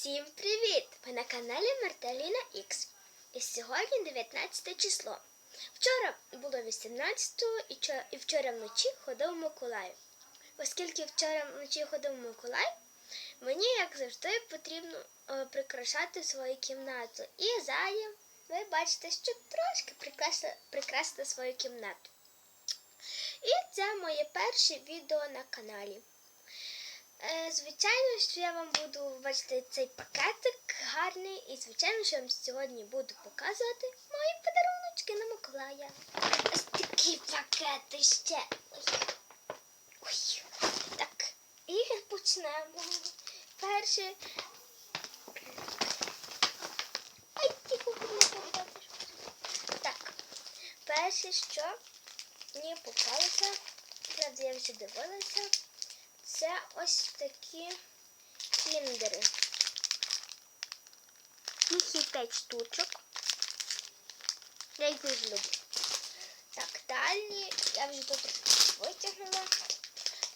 Всім привіт! Ви на каналі Мартеліна Ікс. І сьогодні 19 число. Вчора було 18 і вчора, вночі ходив Миколай. Оскільки вчора вночі ходив Миколай, мені, як завжди, потрібно е, прикрашати свою кімнату. І ззаді ви бачите, що трошки прикрасити, прикрасити свою кімнату. І це моє перше відео на каналі. Е, Звичайно, що я вам буду бачити цей пакетик гарний, і звичайно, що я вам сьогодні буду показувати мої подаруночки на Миколая. Ось такі пакети ще. Ой. Ой. Так, і почнемо. Перше. Ай, тихо, не. Так, перше, що мені попалося, правда, я вже дивилася. Це ось такі кіндери. Їх є 5 штучок. Я їх дуже люблю. Так, далі я вже тут витягнула.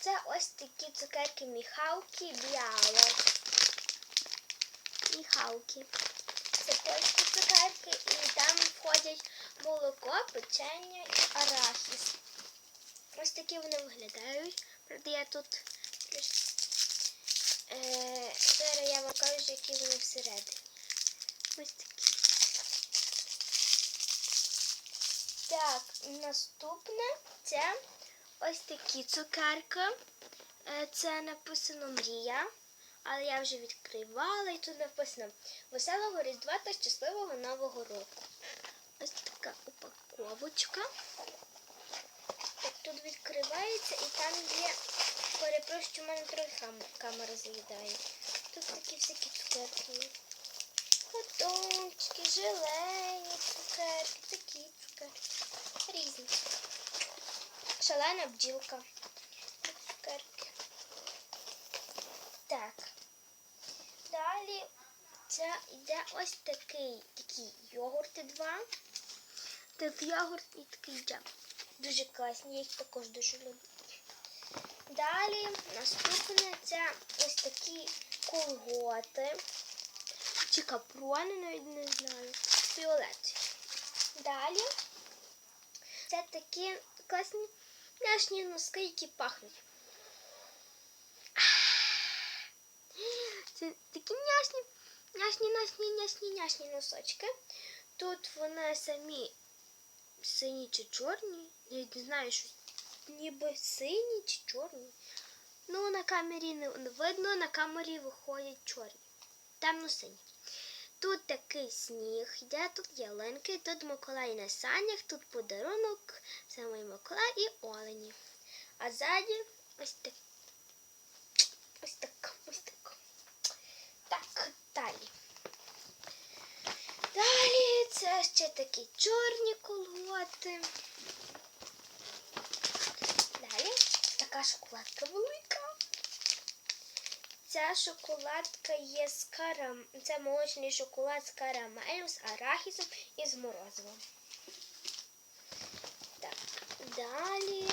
Це ось такі цукерки міхалки біало. Міхалки. Це польські цукерки і там входять молоко, печення і арахіс. Ось такі вони виглядають. Правда, я тут Е, зараз я вам кажу, які вони всередині. Ось такі. Так, наступне це ось такі цукерки. Е, Це написано Мрія. Але я вже відкривала і тут написано Веселого Різдва та щасливого Нового року. Ось така упаковочка. Тут відкривається і там є Перепрошую, у мене трохи камера заїдає. Тут такі всякі цукерки. Батончики, желені цукерки, такі цукерки. Різні. Шалена бджілка. Цукерки. Так. Далі це йде ось такий такі йогурти два. Тут йогурт і такий джем. Дуже класні, я їх також дуже люблю. Далі наступне це ось такі колготи. Чи капрони, навіть не знаю. Фіолетові. Далі це такі класні няшні носки, які пахнуть. Це такі няшні, няшні, няшні, няшні, няшні носочки. Тут вони самі сині чи чорні. Я не знаю, що ніби сині чи чорні. Ну, на камері не видно, на камері виходять чорні. Темно-сині. Тут такий сніг, йде, тут ялинки, тут Миколай на санях, тут подарунок, самий Миколай і олені. А ззаді ось так. Ось так, ось так. Так, далі. Далі це ще такі чорні колготи. Далі така шоколадка велика. Ця шоколадка є з карам... Це молочний шоколад з карамелем, з арахісом і з морозивом. Так, далі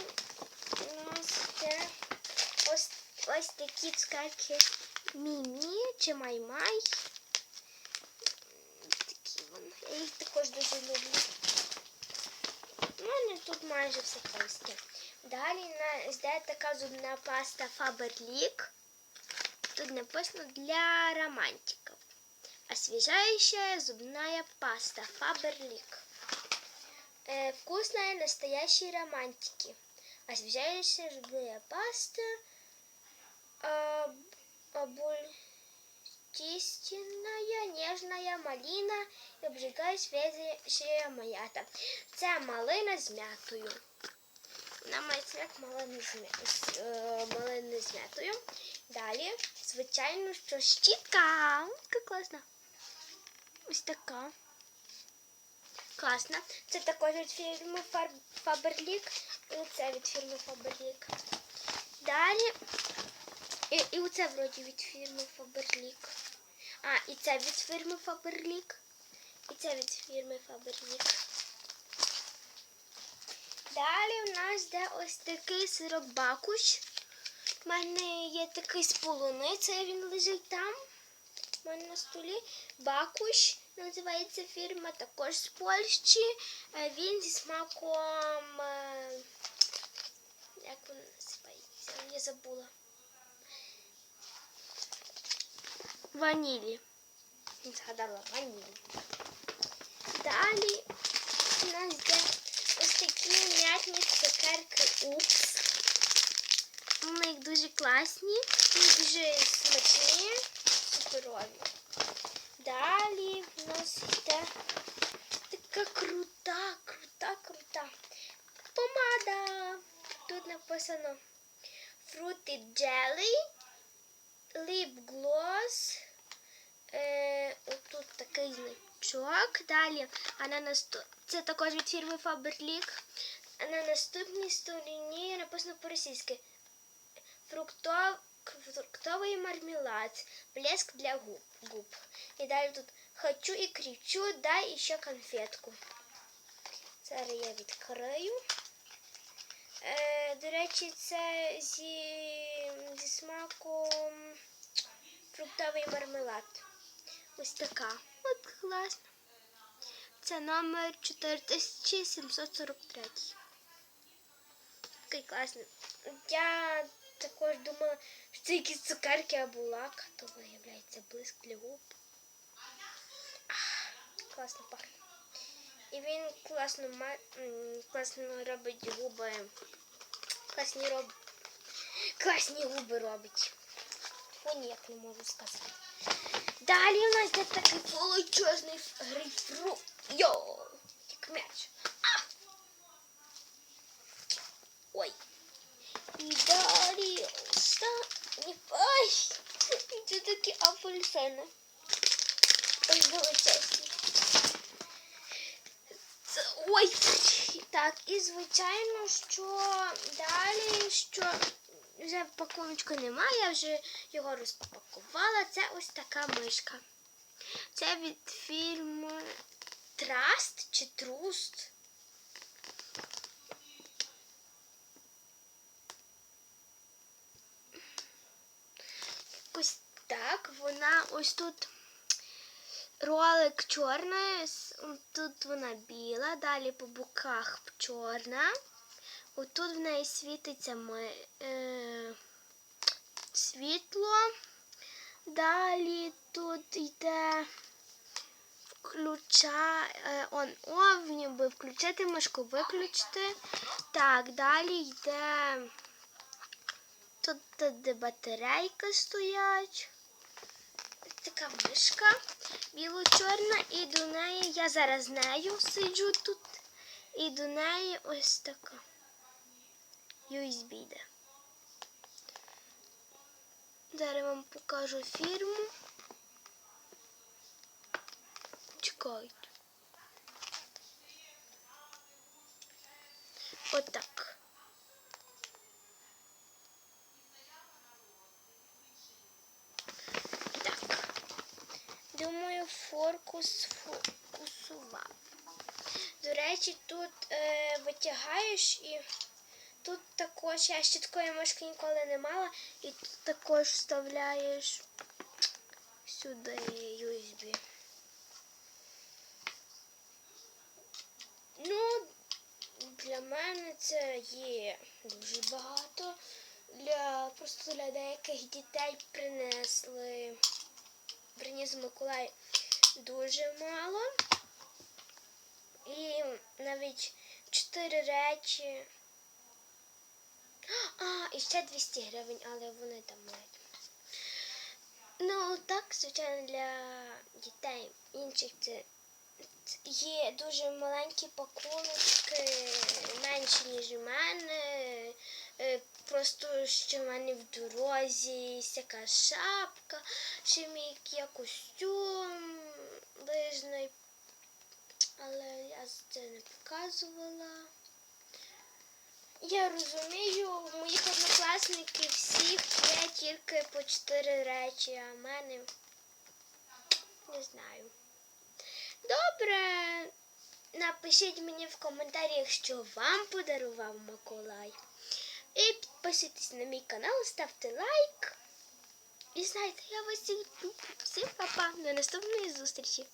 у нас є ось, ось такі цукерки Мімі чи Май-Май. Такі вони. Я їх також дуже люблю. У мене тут майже все польське. Далі на йде така зубна паста Faberlic. Тут написано для романтиков. Освежающая зубная паста Faberlic. Э, вкусная настоящей романтики. Освежающая зубная паста. Обольстительная, нежная малина и обжигающая свежая мята. Це малина з м'ятою. Смак малини з, м'я- з, е, м'ятою. Далі, звичайно, що щітка. Яка класна. Ось така. Класна. Це також від фірми Faberlic. І оце від фірми Faberlic. Далі. І, і оце вроді від фірми Faberlic. А, і це від фірми Faberlic. І це від фірми Faberlic. Далі в нас йде ось такий сирок бакуш. У мене є такий з полуницею, він лежить там. в мене на столі. Бакуш називається фірма, також з Польщі. Він зі смаком. е, Як він називається? Я забула. Ванілі. Згадала ванілі. Далі у нас є ось такі м'ятні цукерки Упс. Вони їх дуже класні, дуже смачні, суперові. Далі в нас йде така крута, крута, крута помада. Тут написано Fruity Jelly, Lip Gloss. Е, отут такий значок. Далі, на наступ... це також від фірми Faberlic. А на наступній стороні написано по-російськи фруктов... фруктовий мармелад, блеск для губ. губ. І далі тут хочу і кричу, дай ще конфетку. Зараз я відкрию. Е, до речі, це зі, зі смаком фруктовий мармелад. Ось така. От класно. Це номер 4743. Такий класний. Я також думала, що це якісь цукерки або лак, то виявляється блиск для губ. Ах, класно пахне. І він класно, класно робить губи. Класні роб... Класні губи робить. О, ніяк не можу сказати. Далі у нас є такий величезний грейпфрут. Йо! Як м'яч. А! Ой. І далі Ай! І це такі апельсини. Ой, величезні. Ой! Так, і звичайно, що далі, що вже пакуночку немає, я вже його розпакувала. Це ось така мишка. Це від фірми Траст чи Труст. Ось так. Вона ось тут ролик чорний, тут вона біла, далі по боках чорна. Отут в неї світиться ми, е, світло. Далі тут йде включа е, он оф, ніби включити мишку, виключити. Так, далі йде тут, де батарейки стоять. Така мишка біло-чорна, і до неї я зараз нею сиджу тут. І до неї ось така. USB йде. Зараз вам покажу фірму. Чекайте. Форку сфокусував. До речі, тут е, витягаєш і тут також я ще такої мишки ніколи не мала. І тут також вставляєш сюди USB. Ну, для мене це є дуже багато. Для просто для деяких дітей принесли. Приніс Миколай дуже мало. І навіть чотири речі. А, і ще 200 гривень, але вони там мають. Ну, так, звичайно, для дітей інших це є дуже маленькі пакуночки, менші, ніж у мене. Е, Просто що в мене в дорозі, всяка шапка, ще мій костюм лижний. Але я це не показувала. Я розумію, у моїх однокласників всіх є тільки по чотири речі, а в мене не знаю. Добре, напишіть мені в коментарях, що вам подарував Миколай. І підписуйтесь на мій канал, ставте лайк. І знаєте, я вас всіх всіх папа. До наступної зустрічі!